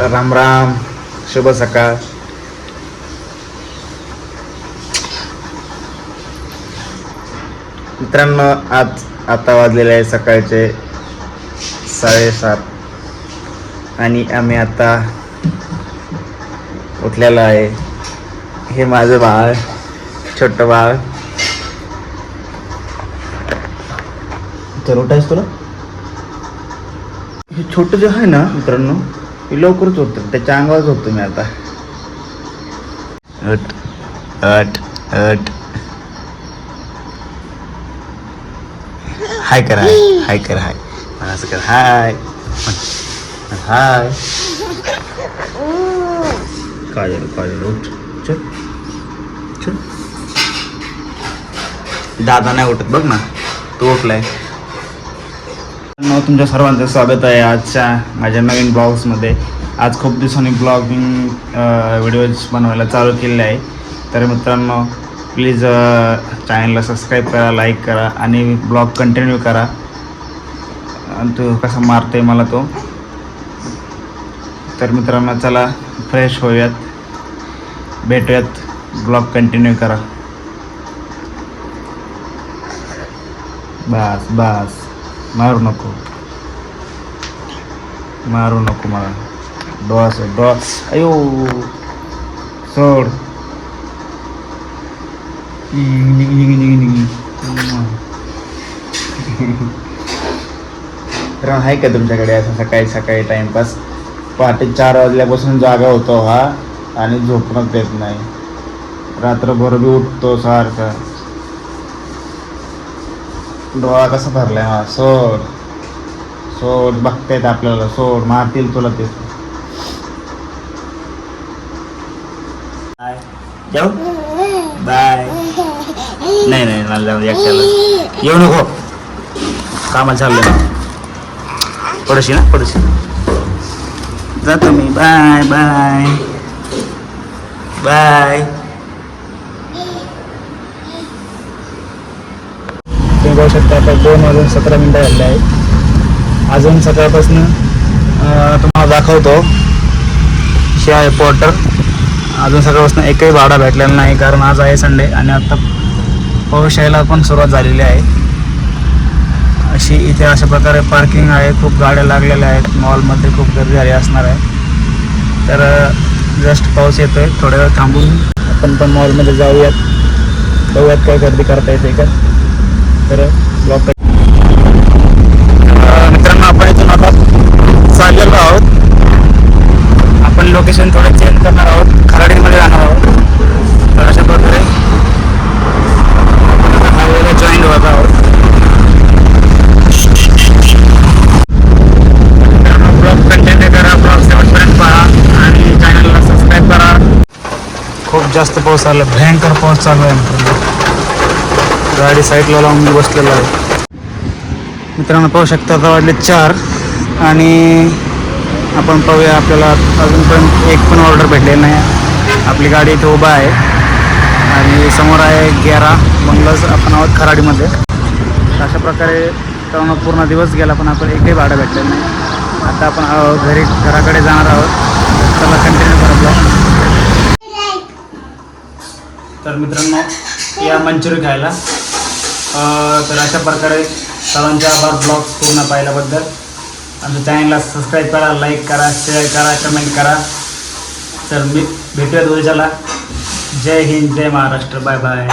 राम राम शुभ सकाळ. मित्रांनो आज आता वाजलेले आहे सकाळचे साडेसात आणि आम्ही आता उठलेलो आहे. हे माझं बाळ छोटं बाळ. तर उठायच तुला? हे छोटं जे आहे ना मित्रांनो हे लवकरच होतं त्याच्या अंगावरच होतो मी आता. हट हट हट हाय कर हाय हाय कर हाय. असं कर हाय. हाय. काजल काजल उठ. चल. चल. दादा नाही उठत बघ ना. तो उठलाय. तुमच्या सर्वांचं स्वागत आहे आजच्या माझ्या नवीन ब्लॉग्समध्ये आज खूप दिवसांनी ब्लॉगिंग व्हिडिओज बनवायला चालू केले आहे. तर मित्रांनो प्लीज चॅनलला सबस्क्राईब करा लाईक करा आणि ब्लॉग कंटिन्यू करा. आणि तो कसा मारतोय मला तो. तर मित्रांनो चला फ्रेश होऊयात. भेटूयात. ब्लॉग कंटिन्यू करा. बस बस. मारू नको. मारू नको मला. डॉस डॉस. अयो. सोड. निघ, निघ, निघ, निघ. तर आहे का तुमच्याकडे असं सकाळी सकाळी टाइमपास? पहाटे चार वाजल्यापासून जागा होतो हा आणि झोपणच देत नाही. रात्रभर बी उठतो सारखा. डोळा कसा भरलाय हा? सोड. सोड बघतायत आपल्याला. सोड मारतील तुला ते. जाऊ? बाय नाही नाही मला जाऊ एकट्याला येऊ नको. कामाला चाललंय पडशी ना पडशी. जातो मी. बाय बाय बाय बघू शकता आता दोन वाजून सतरा मिनटं झाले आहे अजून सकाळपासून तुम्हाला दाखवतो. हे आहे पोर्टर. अजून सकाळपासून एकही भाडा भेटलेला नाही कारण आज आहे संडे आणि आता पाऊस यायला पण सुरुवात झालेली आहे. अशी इथे अशा प्रकारे पार्किंग आहे खूप गाड्या लागलेल्या आहेत. मॉलमध्ये खूप गर्दी झाली असणार आहे. तर जस्ट पाऊस येतो आहे थोड्या वेळ थांबून आपण पण मॉलमध्ये जाऊयात. बघूयात काय गर्दी करता येते का. तर ब्लॉक मित्रांनो आपण इथून आता चाललेलो आहोत. आपण लोकेशन थोडं चेंज करणार आहोत. खराडीमध्ये जाणार आहोत. तर अशा प्रकारे हायवेला जॉईन होत आहोत. ब्लॉग कंटिन्यू करा. ब्लॉग शेवटपर्यंत पहा. आणि चॅनलला सबस्क्राईब करा. खूप जास्त पाऊस आला. भयंकर पाऊस चालू आहे गाडी साईडला लावून मी बसलेलो आहे. मित्रांनो पाहू शकता आता वाटले चार आणि आपण पाहूया आपल्याला अजूनपर्यंत एक पण ऑर्डर भेटलेली नाही. आपली गाडी इथे उभा आहे आणि समोर आहे ग्यारा बंगलाच आपण आहोत खराडीमध्ये. अशा प्रकारे मित्रांनो पूर्ण दिवस गेला पण आपण एकही भाडं भेटलेलं नाही. आता आपण घरी घराकडे जाणार आहोत. त्याला कंटिन्यू करा तर मित्रांनो या मंचुरी खायला. तर अशा प्रकारे सर्वांचे आभार ब्लॉग पूर्ण पाहिल्याबद्दल. आमच्या चॅनलला सबस्क्राईब करा लाईक करा शेअर करा कमेंट करा. तर मी भेटूयात उद्याला जय हिंद जय महाराष्ट्र. Bye bye